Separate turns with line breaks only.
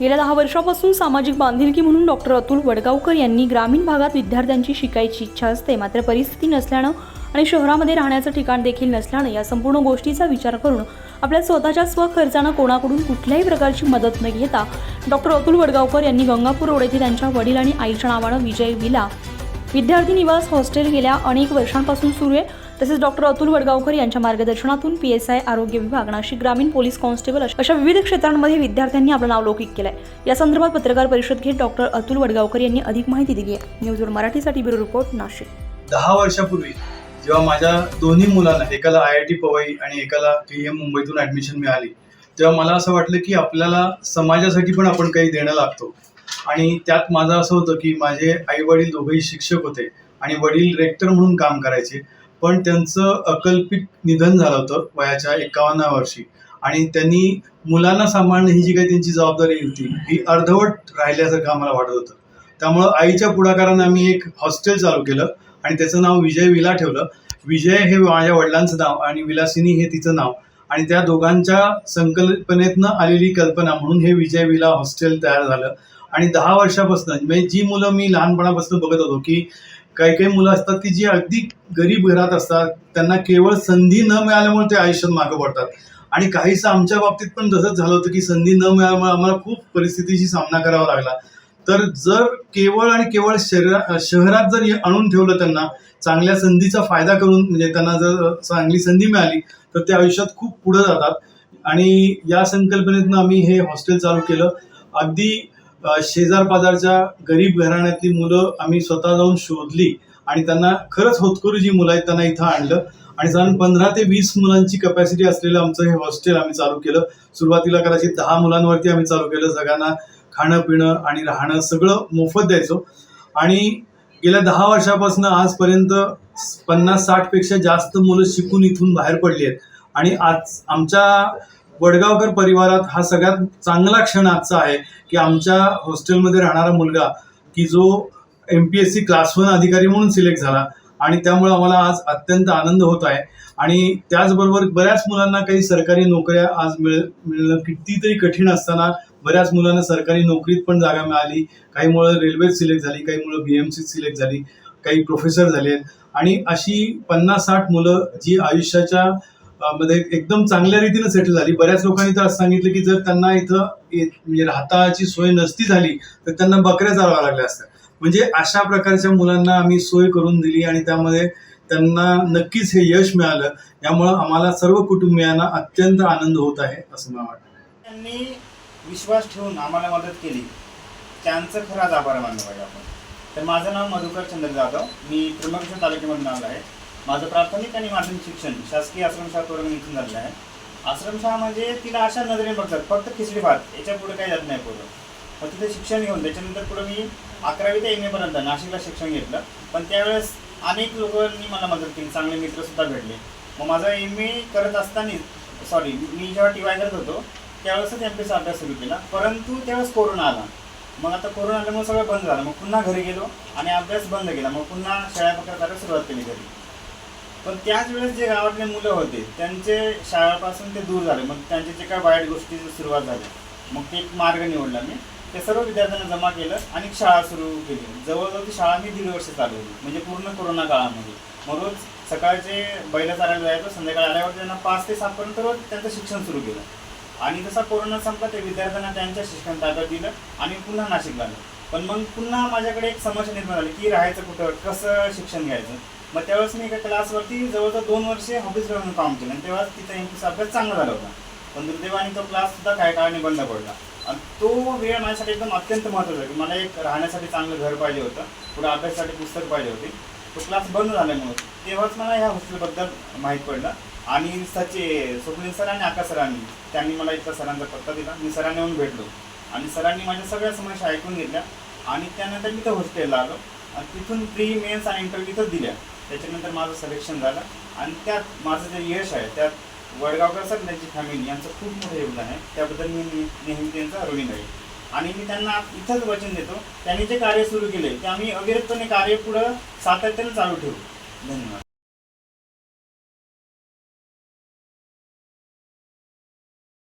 गेल्या दहा वर्षापासून सामाजिक बांधिलकी म्हणून डॉक्टर अतुल वडगावकर यांनी ग्रामीण भागात विद्यार्थ्यांची शिकायची इच्छा असते मात्र परिस्थिती नसल्यानं आणि शहरामध्ये राहण्याचं ठिकाण देखील नसल्यानं या संपूर्ण गोष्टीचा विचार करून आपल्या स्वतःच्या स्वखर्चानं कोणाकडून कुठल्याही प्रकारची मदत न घेता डॉक्टर अतुल वडगावकर यांनी गंगापूर रोड येथे त्यांच्या वडील आणि आईच्या नावानं विजय विला विद्यार्थी निवास हॉस्टेल गेल्या अनेक वर्षांपासून सुरू आहे. तसेच डॉक्टर अतुल वडगावकर यांच्या मार्गदर्शनातून पी एस आय आरोग्य विभाग नाशिक ग्रामीण पोलीस कॉन्स्टेबल अशा विविध क्षेत्रांमध्ये विद्यार्थ्यांनी आपलं नाव लौकिक केलंय. या संदर्भात पत्रकार परिषद घेत डॉक्टर अतुल वडगावकर यांनी अधिक माहिती दिली आहे. न्यूजवर मराठीसाठी ब्युरो रिपोर्ट नाशिक.
दहा वर्षापूर्वी जेव्हा माझ्या दोन्ही मुलांना एकाला आय आय टी पवई आणि एकाला पी एम मुंबईतून ऍडमिशन मिळाली तेव्हा मला असं वाटलं की आपल्याला समाजासाठी पण आपण काही देणं लागतो. आणि त्यात माझं असं होतं की माझे आई वडील दोघेही शिक्षक होते आणि वडील रेक्टर म्हणून काम करायचे. पण त्यांचं अकल्पित निधन झालं होतं वयाच्या एकावन्ना वर्षी. आणि त्यांनी मुलांना सांभाळणं ही जी काही त्यांची जबाबदारी होती ही अर्धवट राहिल्यासारखं आम्हाला वाटत होतं. त्यामुळं आईच्या पुढाकारानं आम्ही एक हॉस्टेल चालू केलं आणि त्याचं नाव विजय विला ठेवलं. विजय हे माझ्या वडिलांचं नाव आणि विलासिनी हे तिचं नाव. आणि त्या दोघांच्या संकल्पनेतनं आलेली कल्पना म्हणून हे विजय विला हॉस्टेल तयार झालं. आणि दहा वर्षापासून म्हणजे जी मुलं मी लहानपणापासून बघत होतो की काही काही मुलं असतात की जी अगदी गरीब घरात असतात त्यांना केवळ संधी न मिळाल्यामुळे ते आयुष्यात मागं पडतात. आणि काहीसं आमच्या बाबतीत पण तसंच झालं होतं की संधी न मिळाल्यामुळे आम्हाला खूप परिस्थितीशी सामना करावा लागला. तर जर केवळ आणि केवळ शरीरा शहरात जर आणून ठेवलं त्यांना चांगल्या संधीचा फायदा करून म्हणजे त्यांना जर चांगली संधी मिळाली तर ते आयुष्यात खूप पुढे जातात. आणि या संकल्पनेतनं आम्ही हे हॉस्टेल चालू केलं. अगदी शेजार पाजारच्या गरीब घराण्यातली मुलं आम्ही स्वतः जाऊन शोधली आणि त्यांना खरंच होतकरू जी मुलं आहेत त्यांना इथं आणलं. आणि साधारण पंधरा ते वीस मुलांची कपॅसिटी असलेलं आमचं हे हॉस्टेल आम्ही चालू केलं. सुरुवातीला कदाचित दहा मुलांवरती आम्ही चालू केलं. सगळ्यांना खाणं पिणं आणि राहणं सगळं मोफत द्यायचो. आणि गेल्या दहा वर्षापासून आजपर्यंत पन्नास साठपेक्षा जास्त मुलं शिकून इथून बाहेर पडली आहेत. आणि आज आमच्या वडगावकर परिवारात हा सगळ्यात चांगला क्षण आजचा आहे की आमच्या हॉस्टेलमध्ये राहणारा मुलगा की जो M P S C class one अधिकारी म्हणून सिलेक्ट झाला आणि त्यामुळे आम्हाला आज अत्यंत आनंद होत आहे. आणि त्याचबरोबर बऱ्याच मुलांना काही सरकारी नोकऱ्या आज मिळ मिळणं कितीतरी कठीण असताना बऱ्याच मुलांना सरकारी नोकरीत पण जागा मिळाली. काही मुलं रेल्वेत सिलेक्ट झाली काही मुलं बी एम सीत सिलेक्ट झाली काही प्रोफेसर झाले आणि अशी पन्नास साठ मुलं जी आयुष्याच्या मध्ये एकदम चांगल्या रीतीनं सेटल झाली. बऱ्याच लोकांनी तर असं सांगितलं की जर त्यांना इथं म्हणजे राहताची सोय नसती झाली तर त्यांना बकऱ्या चालवा लागल्या असत्या. म्हणजे अशा प्रकारच्या मुलांना आम्ही सोय करून दिली आणि त्यामध्ये त्यांना नक्कीच हे यश मिळालं. यामुळं आम्हाला सर्व कुटुंबियांना अत्यंत आनंद होत आहे असं मला वाटतं.
त्यांनी विश्वास ठेवून आम्हाला मदत केली. त्यांचं खरं आज आभार मानलं पाहिजे आपण. तर माझं नाव मधुकर चंद्र जाधव मी त्र्यंबकेश्वर तालुक्यामधून आलो आहे. माझं प्राथमिक आणि माध्यमिक शिक्षण शासकीय आश्रमशाळा तोरण इथून झालेलं आहे. आश्रमशाळा म्हणजे तिला अशा नजरेने बघतात फक्त खिचडी भात याच्यापुढे काही जात नाही पुढं मग तिथे शिक्षण घेऊन त्याच्यानंतर पुढे मी अकरावी ते एम एपर्यंत नाशिकला शिक्षण घेतलं. पण त्यावेळेस अनेक लोकांनी मला मदत केली चांगले मित्रसुद्धा भेटले. मग माझा एम ए करत असताना सॉरी मी जेव्हा टी वाय करत होतो त्यावेळेसच एम पीचा अभ्यास सुरू केला. परंतु त्यावेळेस कोरोना आला. मग आता कोरोना आल्यामुळे सगळं बंद झालं. मग पुन्हा घरी गेलो आणि अभ्यास बंद केला. मग पुन्हा शाळा पकडताना सुरुवात केली घरी. पण त्याच वेळेस जे गावातले मुलं होते त्यांचे शाळेपासून ते दूर झाले. मग त्यांचे जे काय वाईट गोष्टीची सुरुवात झाली मग ते एक मार्ग निवडला मी. ते सर्व विद्यार्थ्यांना जमा केलं आणि शाळा सुरू केली. जवळजवळ ती शाळा मी दीड वर्ष चालवली म्हणजे पूर्ण कोरोना काळामध्ये. मग रोज सकाळचे बैल चालायला जायचं संध्याकाळ आल्यावर त्यांना पाच ते सातपर्यंत रोज त्यांचं शिक्षण सुरू केलं. आणि जसा कोरोना संपला ते विद्यार्थ्यांना त्यांच्या शिक्षण ताब्यात दिलं आणि पुन्हा नाशिकला आलं. पण मग पुन्हा माझ्याकडे एक समस्या निर्माण झाली की राहायचं कुठं कसं शिक्षण घ्यायचं? मग त्यावेळेस मी एका क्लासवरती जवळजवळ दोन वर्षे ऑफिस म्हणून काम केलं आणि तेव्हा तिथं एमपीचा अभ्यास चांगला झाला होता. पण दुर्दैवाने तो क्लास सुद्धा काही काळाने बंद पडला. आणि तो वेळ माझ्यासाठी एकदम अत्यंत महत्त्वाचा की मला एक राहण्यासाठी चांगलं घर पाहिजे होतं पुढे अभ्यासासाठी पुस्तक पाहिजे होते. तो क्लास बंद झाल्यामुळे तेव्हाच मला ह्या हॉस्टेलबद्दल माहीत पडलं. आणि सचे स्वप्नील सर आणि आकाश सरांनी त्यांनी मला इथं सरांचा पत्ता दिला. मी सरांना येऊन भेटलो. आणि सरांनी माझ्या सगळ्या समस्या ऐकून घेतल्या. आणि त्यानंतर मी तर हॉस्टेलला आलो. आणि तिथून प्री मेन्स आणि इंटरव्ह्यू इथंच दिल्या. त्याच्यानंतर माझं सिलेक्शन झालं. आणि त्यात माझं जे यश आहे त्यात वडगावकर सर त्यांची फॅमिली यांचं खूप मोठं योगदान आहे. त्याबद्दल मी नेहमी त्यांचा ऋणी आहे आणि मी त्यांना इथंच वचन देतो. त्यांनी जे कार्य सुरू केले ते आम्ही अविरतपणे कार्य पुढं सातत्याने चालू ठेवू. धन्यवाद.